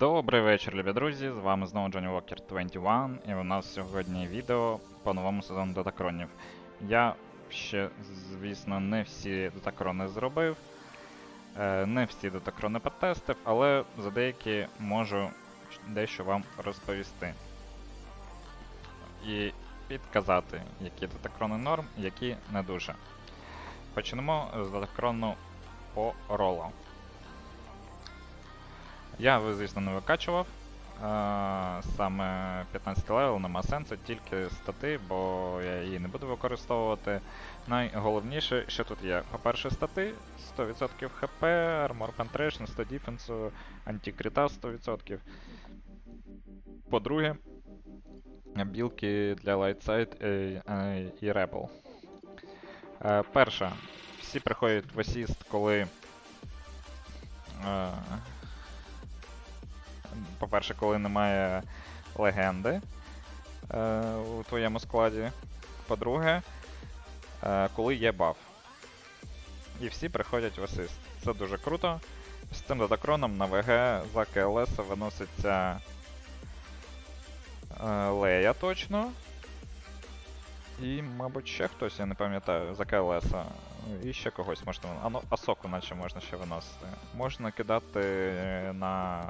Добрий вечір, любі друзі! З вами знову Джонні Walker 21, і у нас сьогодні відео по новому сезону датакронів. Я ще, звісно, не всі датакрони зробив, е, не всі датакрони потестив, але за деякі можу дещо вам розповісти. І підказати, які датакрони норм, які не дуже. Почнемо з датакрону по ролу. Я, ви, звісно, не викачував. А, саме 15 левел нема сенсу, тільки стати, бо я її не буду використовувати. Найголовніше, що тут є. По-перше, стати 100% хп, Armor Penetration, 100 дефенсу, антикрита 100%. По-друге, білки для Lightside е, е, і Rebel. Е, перша. Всі приходять в асіст, коли. По-перше, коли немає легенди е, у твоєму складі. По-друге, е, коли є баф. І всі приходять в асист. Це дуже круто. З цим датакроном на ВГ за КЛС виноситься е, Лея точно. І, мабуть, ще хтось, я не пам'ятаю, за КЛС. І ще когось можна. А ну, Асоку наче можна ще виносити. Можна кидати на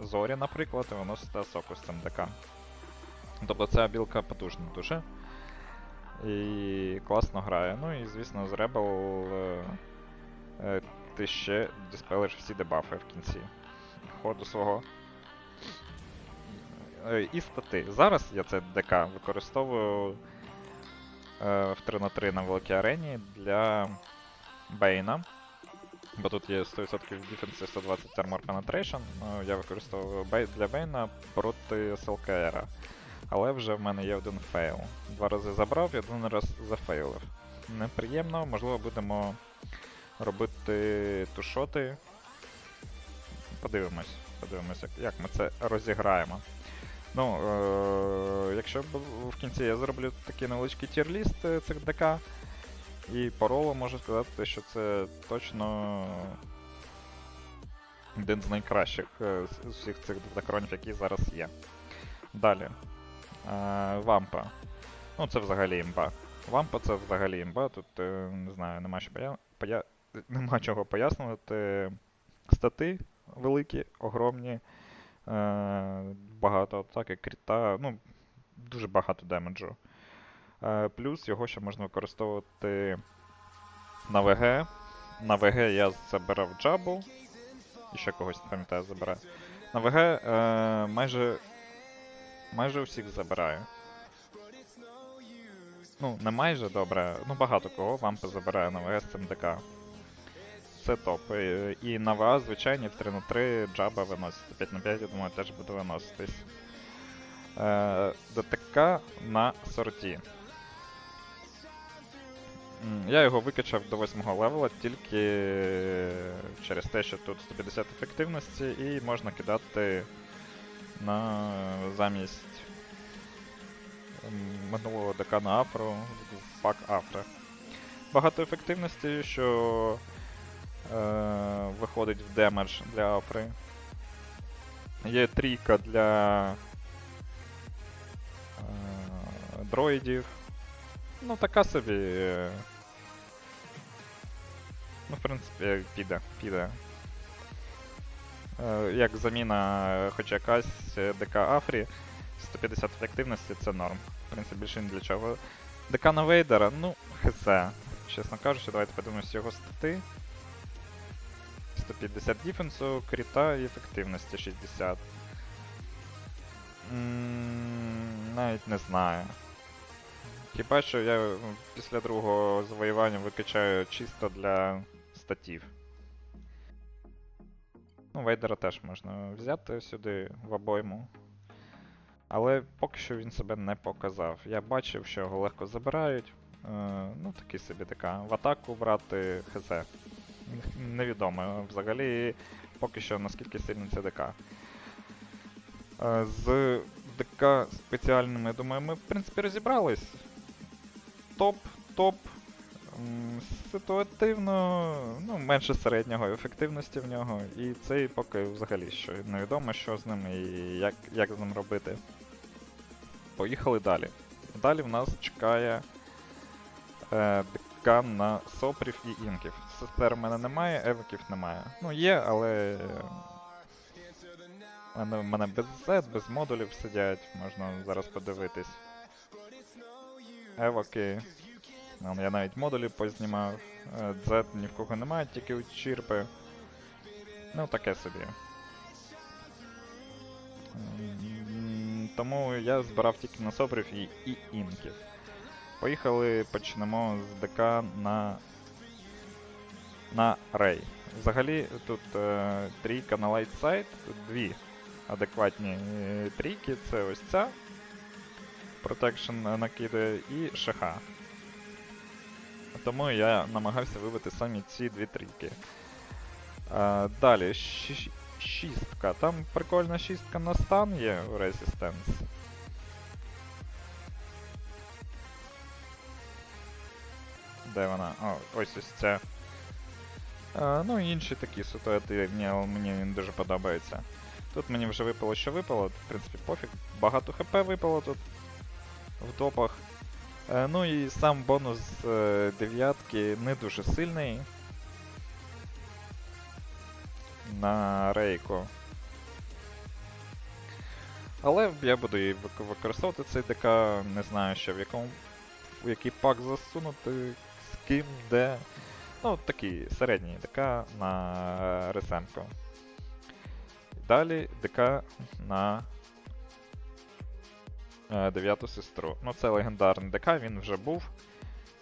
зорі, наприклад, і виносити Асоку з цим ДК. Тобто ця білка потужна дуже. І класно грає. Ну і звісно з е, е, ти ще диспелиш всі дебафи в кінці ходу свого. Е, І стати. Зараз я це ДК використовую е, в 3 на 3 на великій арені для Бейна. Бо тут є 100% Defense 120 Armor Penetration. Ну, я використовую бей для Бейна проти СЛКР. Але вже в мене є один фейл. Два рази забрав і один раз зафейлив. Неприємно, можливо, будемо робити тушоти. Подивимось, подивимось, як, ми це розіграємо. Ну, е- якщо в кінці я зроблю такий невеличкий тір-ліст е, цих ДК, і по ролу можу сказати, що це точно один з найкращих е, з усіх цих датакронів, які зараз є. Далі. Е, Вампа. Ну, це взагалі імба. Вампа це взагалі імба, тут е, не знаю, нема, що поя... Поя... нема чого пояснювати. Стати великі, огромні, багато атаки, кріта, ну, дуже багато демеджу. Е, Плюс його ще можна використовувати на ВГ. На ВГ я забирав джабу. І ще когось пам'ятаю забираю. На ВГ е, майже. Майже усіх забираю. Ну, не майже добре, ну багато кого вампи забираю на ВГ з цим ДК. Це топ. І, і на ВА, звичайні, в 3 на 3 джаба виноситься. 5 на 5, я думаю, теж буде виноситись. Е, ДТК на сорті. Я його викачав до 8 левела тільки через те, що тут 150 ефективності і можна кидати на замість минулого ДК на Афро в пак Афра. Багато ефективності, що е, виходить в демедж для Афри. Є трійка для е, дроїдів. Ну, така собі. е, Ну, в принципі, піде, піде. Е, Як заміна, е, хоч якась ДК Афрі, 150 ефективності це норм. В принципі, більше ні для чого. ДК на Вейдера, ну, хз. Чесно кажучи, давайте подивимось його стати. 150 дефенсу, кріта і ефективності 60. М, Навіть не знаю. Хіба що я після другого завоювання викачаю чисто для статів. Ну, Вейдера теж можна взяти сюди в обойму. Але поки що він себе не показав. Я бачив, що його легко забирають. Е, ну, такий собі така. В атаку брати хз. Невідомо взагалі поки що наскільки сильний це ДК. Е, з ДК спеціальними, думаю, ми в принципі розібрались. Топ, топ. Ситуативно, ну, менше середнього ефективності в нього, і цей поки взагалі що невідомо, що з ним і як, як з ним робити. Поїхали далі. Далі в нас чекає е, декан на сопрів і інків. Сестер в мене немає, евиків немає. Ну, є, але. е, мене, в мене без Z, без модулів сидять, можна зараз подивитись. Евоки. Я навіть модулі познімав. Е, Z ні в кого немає, тільки у Чірпи. Ну, таке собі. Тому я збирав тільки на сопрів і, і інків. Поїхали, почнемо з ДК на. на Рей. Взагалі тут е, трійка на лайтсайд, дві адекватні е, трійки, це ось ця. Protection накидає і ШХ. Тому я намагався вибити самі ці дві трійки. А, далі, шістка. Там прикольна шістка на стан є у Resistance. Де вона? О, ось ось ця. А, ну і інші такі ситуативні, але мені він дуже подобається. Тут мені вже випало, що випало, в принципі, пофіг. Багато хп випало тут в топах. Е, ну і сам бонус е, дев'ятки не дуже сильний. На рейку. Але я буду її використовувати цей ДК, не знаю ще в якому. В який пак засунути, з ким, де. Ну, такий середній ДК на Ресенко. Далі ДК на е, дев'яту сестру. Ну, це легендарний ДК, він вже був.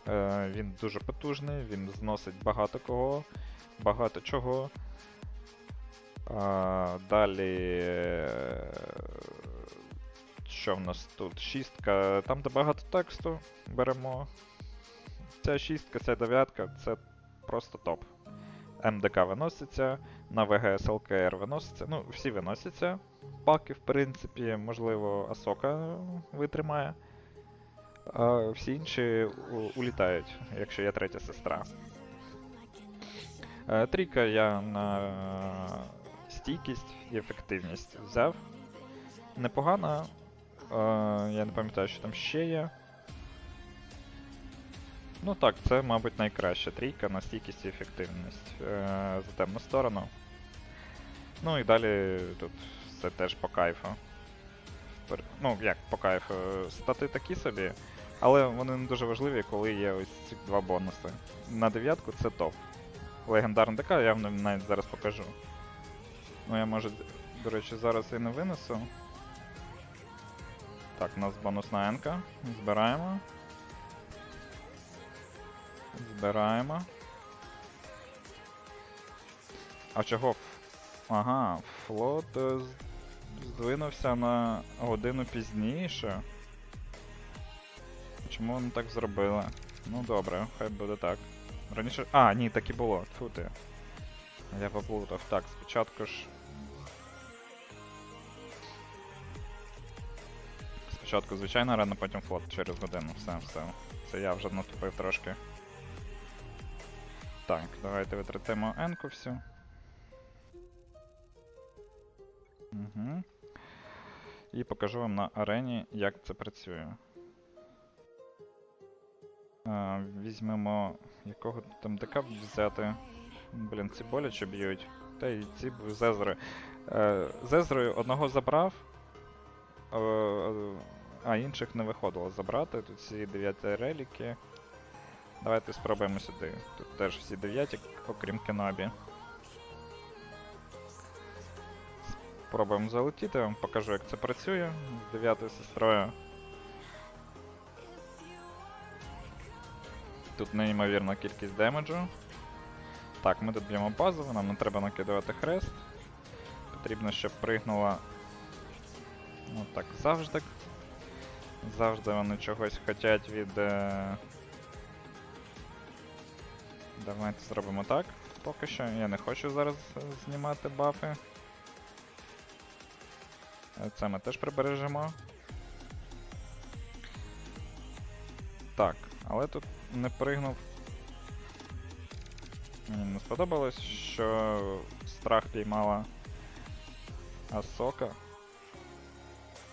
Е, він дуже потужний, він зносить багато кого, багато чого. Далі. е, Що в нас тут? Шістка. Там, де багато тексту беремо. Ця шістка, ця дев'ятка це просто топ. МДК виноситься, на ВГС ЛКР виноситься. Ну, всі виносяться. Паки, в принципі, можливо, Асока витримає. А всі інші улітають, якщо є третя сестра. Е, Трійка я на стійкість і ефективність взяв. Непогана. Е, Я не пам'ятаю, що там ще є. Ну так, це, мабуть, найкраща трійка на стійкість і ефективність е, за темну сторону. Ну і далі тут все теж по кайфу. Ну, як по кайфу, стати такі собі, але вони не дуже важливі, коли є ось ці два бонуси. На дев'ятку це топ. Легендарний ДК я вам навіть зараз покажу. Ну я може, до речі, зараз і не винесу. Так, у нас бонусна енка. Збираємо. Збираємо. А чого? Ага, флот е, здвинувся на годину пізніше. Чому вони так зробили? Ну добре, хай буде так. Раніше. А, ні, так і було. Тьфу ти. Я поплутав. Так, спочатку ж. Спочатку звичайна арена, потім флот через годину. Все, все. Це я вже наступив трошки. Так, давайте витратимо енку всю. Угу. І покажу вам на арені, як це працює. А, візьмемо якого там ДК взяти. Блін, ці боляче б'ють. Та й ці зезри. Е, зезрою одного забрав, а інших не виходило забрати. Тут всі дев'яті реліки. Давайте спробуємо сюди. Тут теж всі дев'яті, окрім Кенобі. Спробуємо залетіти, я вам покажу, як це працює з дев'ятою сестрою. Тут неймовірна кількість демеджу. Так, ми тут б'ємо базово, нам не треба накидувати хрест. Потрібно, щоб пригнула. Ну так, завжди. Завжди вони чогось хочуть від. Е... Давайте зробимо так. Поки що. Я не хочу зараз е, знімати бафи. Це ми теж прибережемо. Так, але тут не пригнув Мені не сподобалось, що страх піймала Асока.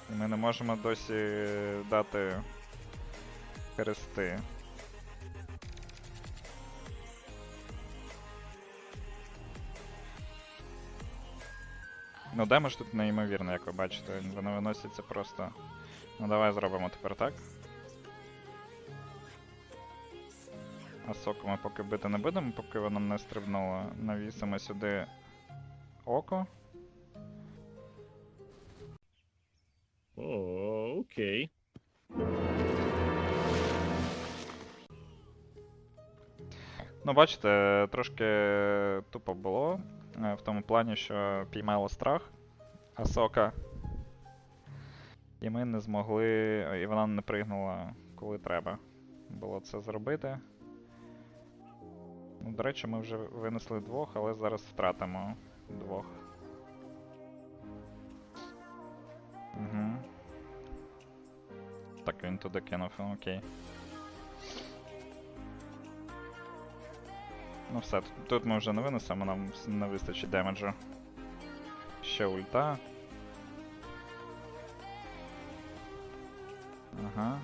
І ми не можемо досі дати хрести. Ну, демедж тут неймовірно, як ви бачите. Вони виносяться просто. Ну давай зробимо тепер так. А соку ми поки бити не будемо, поки вона не стрибнула. Навісимо сюди око. О, окей. Ну, бачите, трошки тупо було. Е, В тому плані, що піймало страх Асока. І ми не змогли. І вона не пригнула, коли треба було це зробити. Ну, до речі, ми вже винесли двох, але зараз втратимо двох. Угу. Так, він туди кинув, ну, окей. Ну все, тут, ми вже не винесемо, нам не вистачить демеджу. Ще ульта. Ага.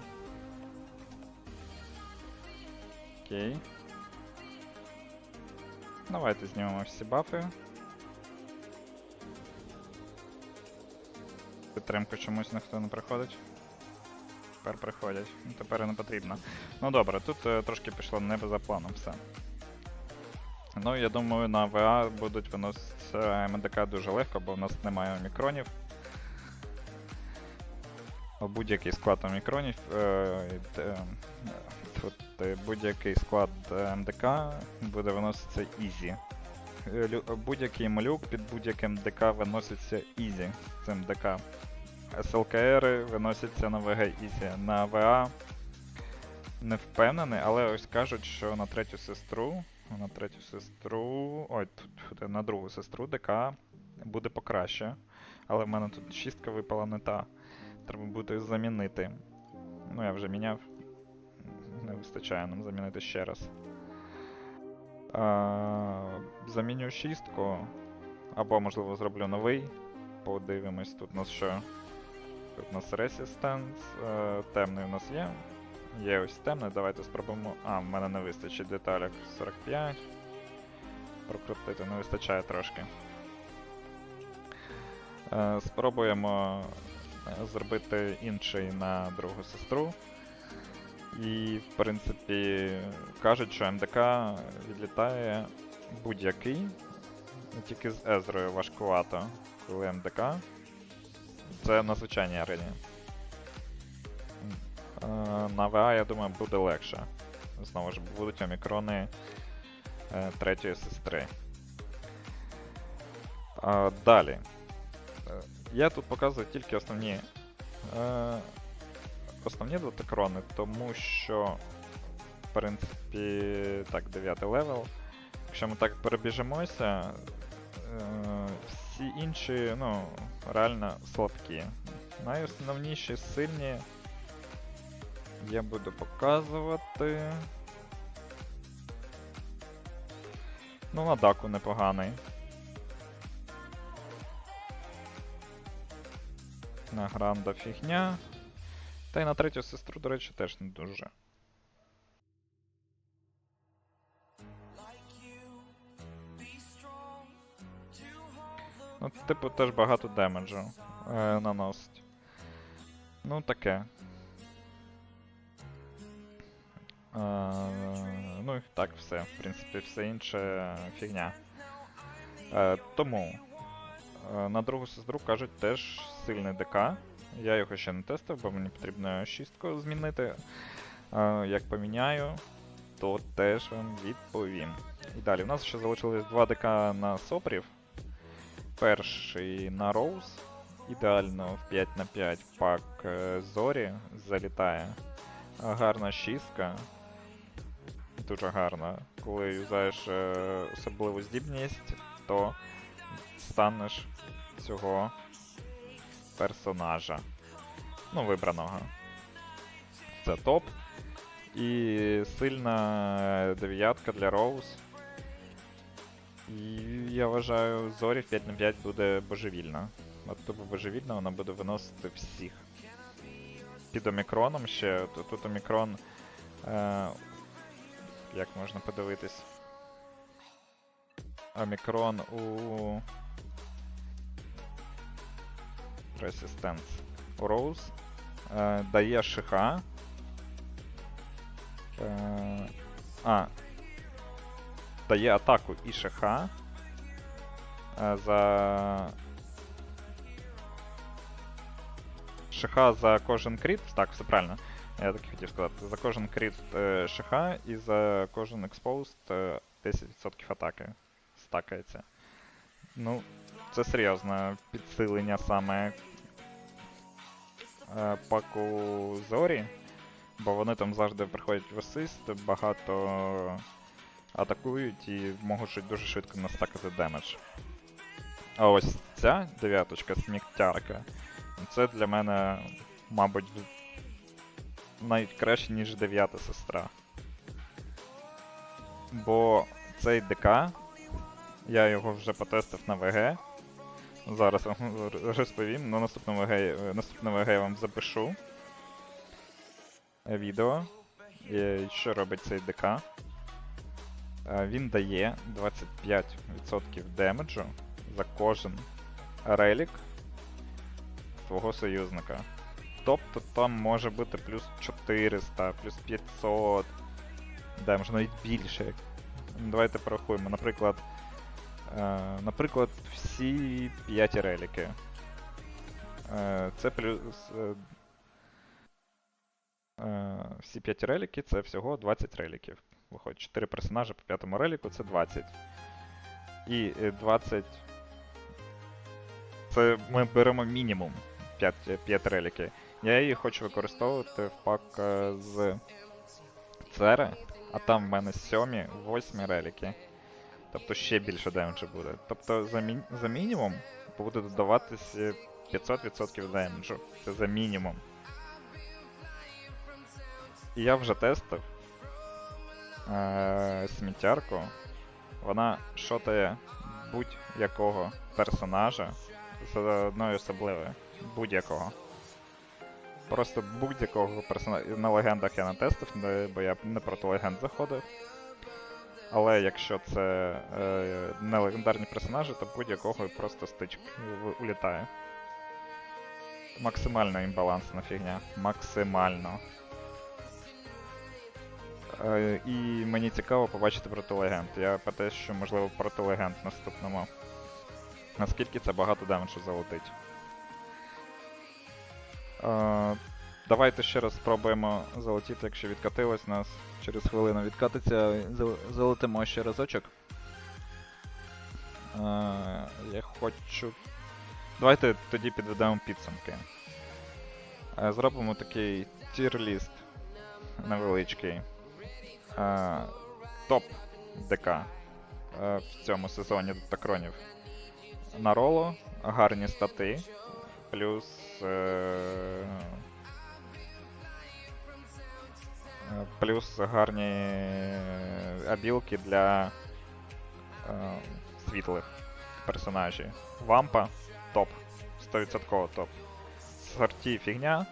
Окей. Давайте знімемо всі бафи. Підтримку чомусь ніхто не приходить. Тепер приходять. Ну, Тепер і не потрібно. Ну добре, тут е, трошки пішло не за планом все. Ну, я думаю, на ВА будуть виноситися МДК дуже легко, бо в нас немає омікронів. Будь-який склад омікронів. Е, е, е, будь-який склад МДК буде виноситися ізі. Будь-який малюк під будь-яким МДК виноситься ізі. Це МДК. СЛКР виносяться на ВГ ізі. На ВА не впевнений, але ось кажуть, що на третю сестру на третю сестру. Ой, тут, на другу сестру ДК буде покраще. Але в мене тут шістка випала не та. Треба буде замінити. Ну, я вже міняв. Не вистачає нам замінити ще раз. А, заміню шістку. Або, можливо, зроблю новий. Подивимось, тут у нас що. Тут у нас Resistance. е, Темний у нас є. Є ось темне, давайте спробуємо. А, в мене не вистачить деталек 45. Прокрутити, не вистачає трошки. Е, спробуємо е, зробити інший на другу сестру. І, в принципі, кажуть, що МДК відлітає будь-який. Не Тільки з Езрою важкувато, коли МДК. Це на звичайній арені. На ВА, я думаю, буде легше. Знову ж будуть омікрони е, третьої сестри. Далі. Е, Я тут показую тільки основні. Е, основні датакрони, тому що, в принципі, так, 9 левел. Якщо ми так перебіжимося, всі інші, ну, реально слабкі. Найосновніші сильні я буду показувати. Ну, на даку непоганий. На гранда фігня. Та й на третю сестру, до речі, теж не дуже. Ну, типу, теж багато демеджу е, наносить. Ну, таке. Ну і так, все. В принципі, все інше фігня. Е, тому е, на другу сестру кажуть теж сильний ДК. Я його ще не тестив, бо мені потрібно шістку змінити. Е, як поміняю, то теж вам відповім. І далі, у нас ще залишилось 2 ДК на сопрів. Перший на Роуз. Ідеально в 5 на 5 пак Зорі залітає. Гарна шістка. Дуже гарна. Коли юзаєш е, особливу здібність, то станеш цього персонажа. Ну, вибраного. Це топ. І сильна дев'ятка для Роуз. І я вважаю, зорі 5 на 5 буде божевільна. От тупо божевільна, вона буде виносити всіх. Під омікроном ще. Тут омікрон. Е, як можна подивитись? Омікрон у. Resistance. У Роуз. Е, дає шиха. Е, а. Дає атаку і шиха. Е, за. Шиха за кожен кріт. Так, все правильно. Я так і хотів сказати. За кожен кріт е, шиха і за кожен експоуст е, 10% атаки стакається. Ну, це серйозне підсилення саме е, паку Зорі, бо вони там завжди приходять в асист, багато атакують і можуть дуже швидко настакати демедж. А ось ця дев'яточка сміттярка, це для мене, мабуть, навіть краще, ніж дев'ята сестра. Бо цей ДК, я його вже потестив на ВГ. Зараз вам розповім. На наступному ВГ, наступне ВГ я вам запишу е, відео, е, що робить цей ДК. Е, Він дає 25% демеджу за кожен релік твого союзника. Тобто там може бути плюс 400, плюс 500, демеджу, навіть більше. Давайте порахуємо. Наприклад, е, наприклад, всі 5 реліки. Е, це плюс. Е, е, всі 5 реліки це всього 20 реліків. Виходить, 4 персонажі по п'ятому реліку це 20. І е, 20. Це ми беремо мінімум 5, 5 реліки. Я її хочу використовувати в пак е, з Цери, а там в мене 7, 8 реліки. Тобто ще більше демеджу буде. Тобто за, мі... за мінімум буде додаватись е, 500% демеджу. Це за мінімум. І я вже тестив е- сміттярку. Вона шотає будь-якого персонажа з одною особливою. Будь-якого. Просто будь-якого персонажа. На легендах я не тестив, бо я не проти легенд заходив. Але якщо це е, не легендарні персонажі, то будь-якого просто стич улітає. Максимально імбалансна фігня. Максимально. Е, і мені цікаво побачити проти легенд. Я про те, що можливо проти легенд наступному. Наскільки це багато демеджу залетить. Е, давайте ще раз спробуємо залетіти, якщо відкатилось нас. Через хвилину відкатиться, залетимо ще разочок. Е, я хочу. Давайте тоді підведемо підсумки. Е, зробимо такий тір-ліст невеличкий. Топ ДК в цьому сезоні Датакронів. На роло, гарні стати, плюс. Е, Плюс гарні абілки для е, світлих персонажів. Вампа топ. 100% топ. Сорті фігня.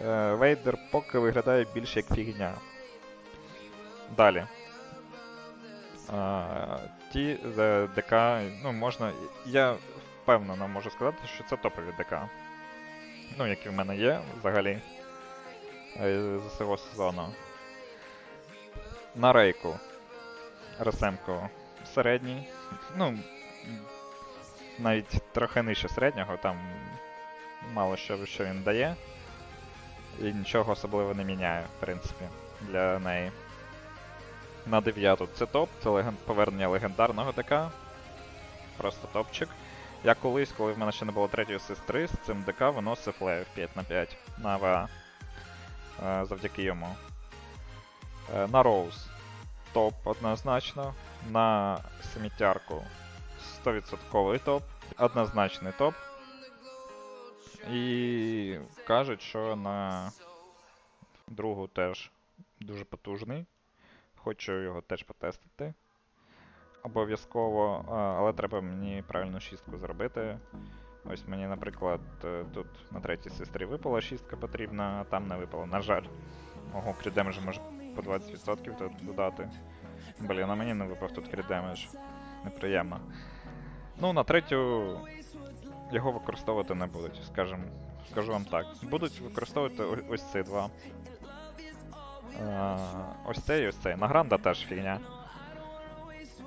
Е, Вейдер поки виглядає більше як фігня. Далі. Е, ті е, ДК, ну можна. Я впевнено можу сказати, що це топові ДК. Ну, які в мене є взагалі е, з цього сезону. На рейку. РСМ-ку середній. Ну, навіть трохи нижче середнього, там мало що, що він дає. І нічого особливо не міняє, в принципі, для неї. На дев'яту це топ, це леген... повернення легендарного ДК. Просто топчик. Я колись, коли в мене ще не було третьої сестри, з цим ДК виносив лев 5 на 5 на АВА. Е, завдяки йому. Е, На Роуз топ однозначно. На сміттярку 100% топ. Однозначний топ. І кажуть, що на другу теж дуже потужний. Хочу його теж потестити. Обов'язково, але треба мені правильну шістку зробити. Ось мені, наприклад, е, тут на третій сестрі випала шістка потрібна, а там не випала. На жаль. Ого, крідемедж може по 20% тут додати. Блін, а мені не випав тут крідемедж. Неприємно. Ну, на третю його використовувати не будуть, скажем, скажу вам так. Будуть використовувати ось ці два. Е, ось цей і ось цей. На гранда теж фігня.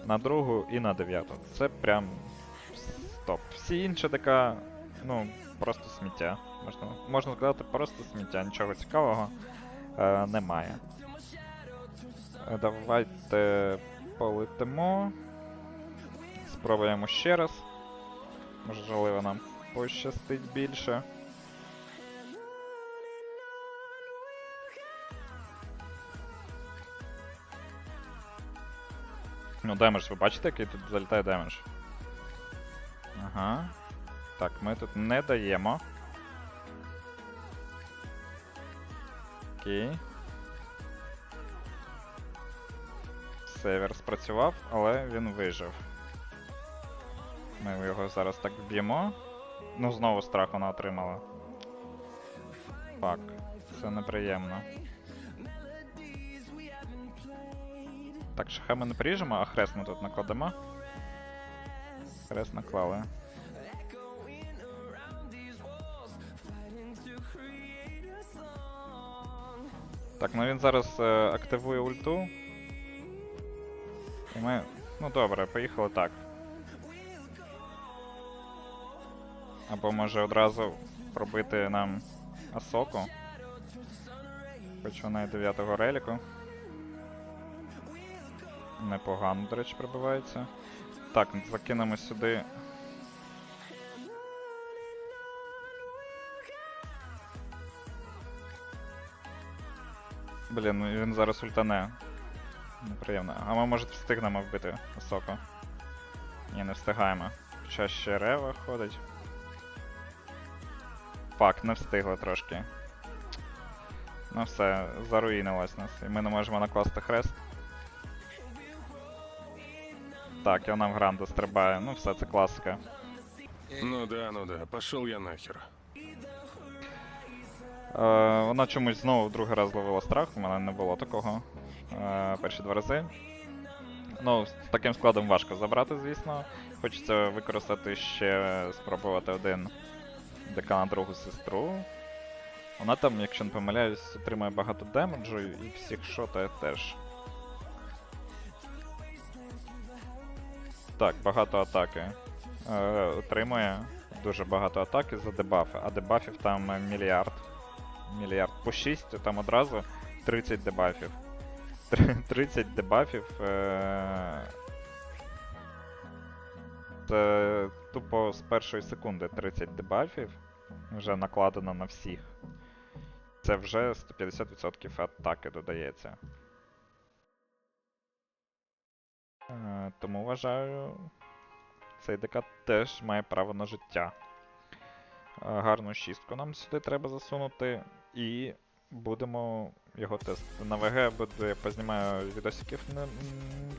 На другу і на дев'яту. Це прям стоп. Всі інші ДК, ну, просто сміття. Можна, можна сказати, просто сміття. Нічого цікавого е, немає. Е, Давайте полетимо. Спробуємо ще раз. Можливо, нам пощастить більше. Ну, демедж, ви бачите, який тут залітає демедж? Ага. Так, ми тут не даємо. Окей. Север спрацював, але він вижив. Ми його зараз так вб'ємо. Ну, знову страх вона отримала. Фак, це неприємно. Так, шахи ми не поріжемо, а хрест ми тут накладемо. Хрест наклали. Так, ну він зараз е, активує ульту. І ми. Ну добре, поїхали так. Або може одразу пробити нам Асоку. Хоч вона і 9-го реліку. Непогано, до речі, прибивається. Так, закинемо сюди. Блін, ну він зараз ультане. Неприємно. А ми, може, встигнемо вбити Осоку. Ні, не встигаємо. Хоча ще Рева ходить. Фак, не встигли трошки. Ну все, заруїнилось нас. І ми не можемо накласти хрест. Так, і вона в гранду стрибає. Ну все, це класика. Ну да, ну да, пошел я нахер. Е, вона чомусь знову в другий раз зловила страх, у мене не було такого е, перші два рази. Ну, з таким складом важко забрати, звісно. Хочеться використати ще спробувати один ДК на другу сестру. Вона там, якщо не помиляюсь, отримує багато демеджу і всіх шотає теж. Так, багато атаки. Е, отримує дуже багато атаки за дебафи, а дебафів там е, мільярд. Мільярд по 6, там одразу 30 дебафів. 30 дебафів. Е... Це тупо з першої секунди 30 дебафів вже накладено на всіх. Це вже 150% атаки додається. Тому вважаю, цей ДК теж має право на життя. Е, Гарну шістку нам сюди треба засунути і будемо його тестити. На ВГ буде, я познімаю відосиків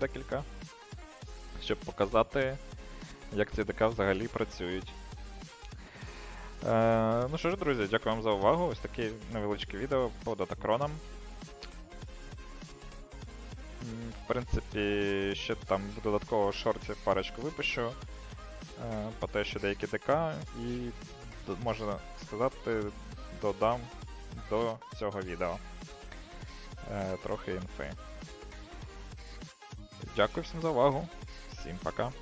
декілька, щоб показати, як ці ДК взагалі працюють. Е, ну що ж, друзі, дякую вам за увагу. Ось таке невеличке відео по датакронам. В принципі, ще там додатково шортів парочку випущу. е, По те, що деякі ДК, і можна сказати, додам до цього відео. Е, Трохи інфи. Дякую всім за увагу. Всім пока.